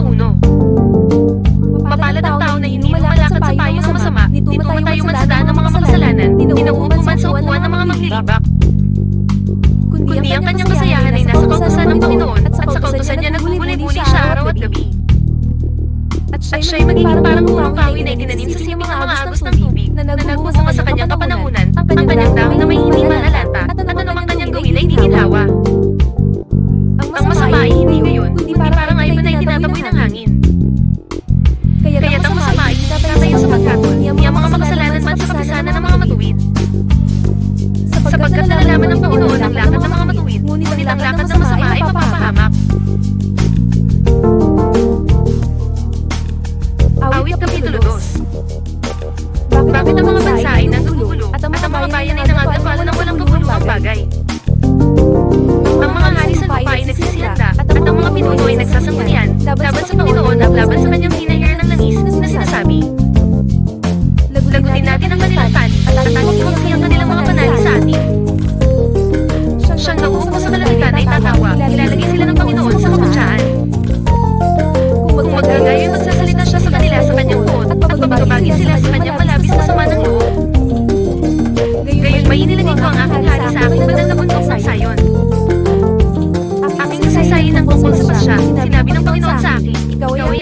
uno. Mapalad ang tao na hindi lumalakad sa payo ng masama, di tumatayo man sa daan ng mga makasalanan, tinauupan sa upuan ng mga maglilibak. Kundi ang kanyang kasayahan ay nasa kautusan ng Panginoon. at sa kautusan niya nagbubuli-buli siya araw at gabi. At siya'y magiging parang punong kawi na itinanim sa sibing ng mga agos ng angin. Kaya, Kaya kanyang hinayer ng langis na sinasabi. Lagutin natin ang kanilang panic at tatanggapin siya ang kanilang mga panali sa atin. Siyang nauupo sa kalamitan ay tatawa, ilalagay sila ng Panginoon sa kabutsaan. Kung magkagayon magsasalita siya sa kanila sa kanyang poot at bababagin sila sa kanyang malapis na sama ng loob. Gayon may inilagay ko ang aking hari sa aking banal na bundok ng sayon. Aking isasayin ang tungkol sa pasya, sinabi ng Panginoon sa akin, ikaw ay